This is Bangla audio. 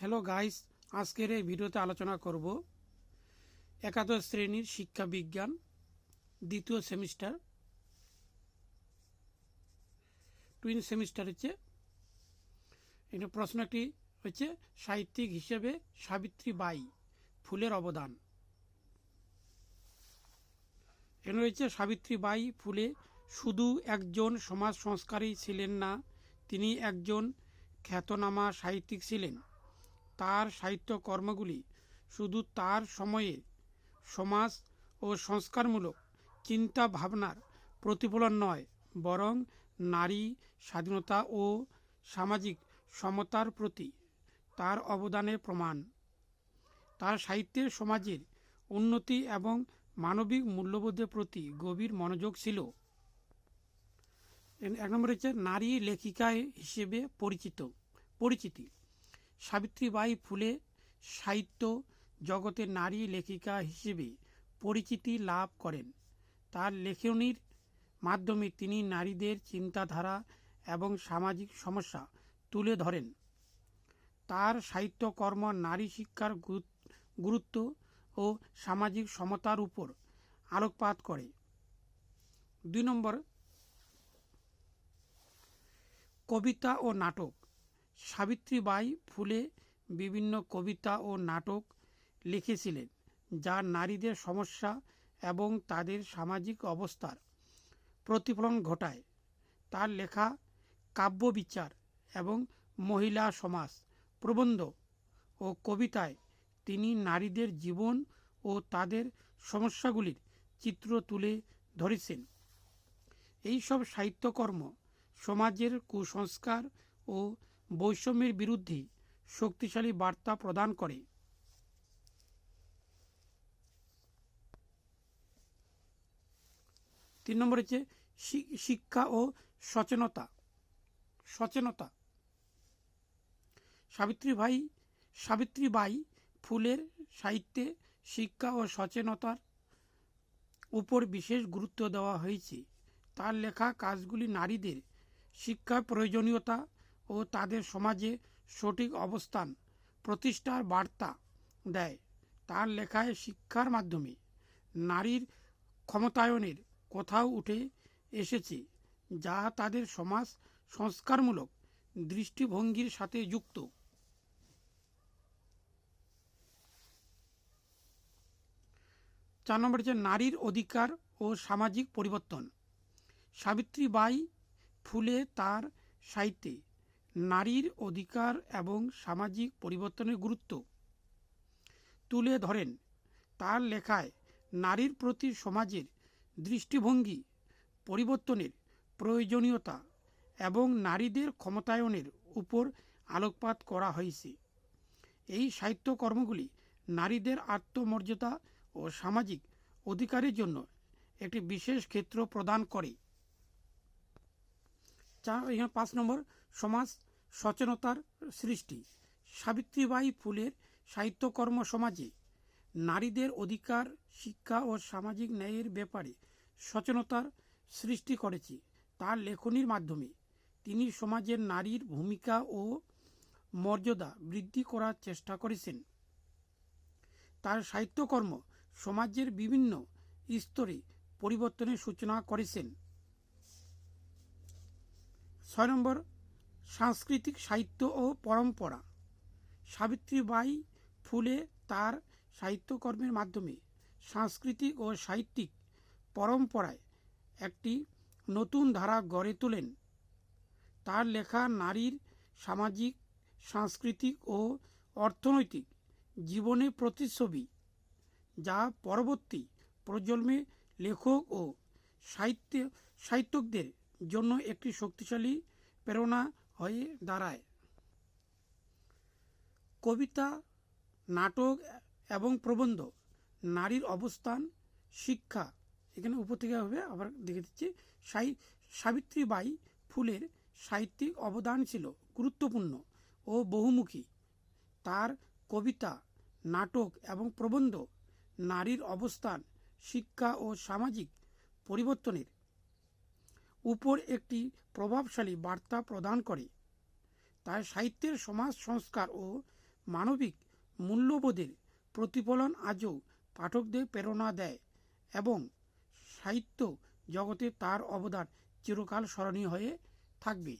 হ্যালো গাইস আজকের এই ভিডিওতে আলোচনা করব একাদশ শ্রেণির শিক্ষা বিজ্ঞান, দ্বিতীয় সেমিস্টার। টুইন সেমিস্টার হচ্ছে এটা প্রশ্নটি হচ্ছে, সাহিত্যিক হিসেবে সাবিত্রী বাই ফুলের অবদান। এখানে রয়েছে সাবিত্রী বাই ফুলে শুধু একজন সমাজ সংস্কারী ছিলেন না, তিনি একজন খ্যাতনামা সাহিত্যিক ছিলেন। তার সাহিত্য কর্মগুলি শুধু তার সময়ে সমাজ ও সংস্কারমূলক চিন্তা ভাবনার প্রতিফলন নয়, বরং নারী স্বাধীনতা ও সামাজিক সমতার প্রতি তার অবদানের প্রমাণ। তার সাহিত্যের সমাজের উন্নতি এবং মানবিক মূল্যবোধের প্রতি গভীর মনোযোগ ছিল। এক নম্বর হচ্ছে নারী লেখিকা হিসেবে পরিচিত, পরিচিতি। সাবিত্রীবাই ফুলে সাহিত্য জগতে নারী লেখিকা হিসেবে পরিচিতি লাভ করেন। তার লেখনীর মাধ্যমে তিনি নারীদের চিন্তাধারা এবং সামাজিক সমস্যা তুলে ধরেন। তার সাহিত্যকর্ম নারী শিক্ষার গুরুত্ব ও সামাজিক সমতার উপর আলোকপাত করে। দুই নম্বর, কবিতা ও নাটক। সাবিত্রীবাই ফুলে বিভিন্ন কবিতা ও নাটক লিখেছিলেন, যা নারীদের সমস্যা এবং তাদের সামাজিক অবস্থার প্রতিফলন ঘটায়। তার লেখা কাব্য বিচার এবং মহিলা সমাজ প্রবন্ধ ও কবিতায় তিনি নারীদের জীবন ও তাদের সমস্যাগুলির চিত্র তুলে ধরেছেন। এইসব সাহিত্যকর্ম সমাজের কুসংস্কার ও বৈষম্যের বিরুদ্ধে শক্তিশালী বার্তা প্রদান করে। তিন নম্বর হচ্ছে শিক্ষা ও সচেতনতা সচেতনতা সাবিত্রীবাই সাবিত্রীবাই ফুলের সাহিত্যে শিক্ষা ও সচেতনতার উপর বিশেষ গুরুত্ব দেওয়া হয়েছে। তার লেখা কাজগুলি নারীদের শিক্ষার প্রয়োজনীয়তা ও তাদের সমাজে সঠিক অবস্থান, প্রতিষ্ঠার বার্তা দেয়। তার লেখায় শিক্ষার মাধ্যমে নারীর ক্ষমতায়নের কথাও উঠে এসেছে, যা তাদের সমাজ সংস্কারমূলক দৃষ্টিভঙ্গির সাথে যুক্ত। চার নম্বর নারীর অধিকার ও সামাজিক পরিবর্তন। সাবিত্রীবাই ফুলে তার সাহিত্যে নারীর অধিকার এবং সামাজিক পরিবর্তনের গুরুত্ব। তুলে ধরেন, তার লেখায় নারীর প্রতি সমাজের দৃষ্টিভঙ্গি, পরিবর্তনের প্রয়োজনীয়তা এবং নারীদের ক্ষমতায়নের উপর আলোকপাত করা হয়েছে। এই সাহিত্যকর্মগুলি নারীদের আত্মমর্যাদা ও সামাজিক অধিকারের জন্য একটি বিশেষ ক্ষেত্র প্রদান করে। চার পাঁচ নম্বর, সমাজ সচেতনতার সৃষ্টি। সাবিত্রীবাই ফুলের সাহিত্যকর্ম সমাজে নারীদের অধিকার, শিক্ষা ও সামাজিক ন্যায়ের ব্যাপারে সচেতনতার সৃষ্টি করেছে। তার লেখনীর মাধ্যমে তিনি সমাজের নারীর ভূমিকা ও মর্যাদা বৃদ্ধি করার চেষ্টা করেছেন। তার সাহিত্যকর্ম সমাজের বিভিন্ন স্তরে পরিবর্তনের সূচনা করেছেন। ছয় নম্বর সাংস্কৃতিক সাহিত্য ও পরম্পরা। সাবিত্রীবাই ফুলে তার সাহিত্যকর্মের মাধ্যমে সাংস্কৃতিক ও সাহিত্যিক পরম্পরায় একটি নতুন ধারা গড়ে তোলেন। তার লেখা নারীর সামাজিক, সাংস্কৃতিক ও অর্থনৈতিক জীবনে প্রতিচ্ছবি, যা পরবর্তী প্রজন্মে লেখক ও সাহিত্য, সাহিত্যকদের জন্য একটি শক্তিশালী প্রেরণা হয়ে দাঁড়ায়। কবিতা, নাটক এবং প্রবন্ধ, নারীর অবস্থান, শিক্ষা, এখানে উপর থেকে হবে, আবার দেখে দিচ্ছি। সাবিত্রীবাই ফুলের সাহিত্যিক অবদান ছিল, গুরুত্বপূর্ণ ও বহুমুখী। তার কবিতা, নাটক এবং প্রবন্ধ, নারীর অবস্থান, শিক্ষা ও সামাজিক পরিবর্তনের উপর একটি প্রভাবশালী বার্তা প্রদান করে। তাই সাহিত্যের সমাজ সংস্কার ও মানবিক মূল্যবোধের প্রতিফলন আজও পাঠকদের প্রেরণা দেয় এবং সাহিত্য জগতে তার অবদান চিরকাল স্মরণীয় হয়ে থাকবে।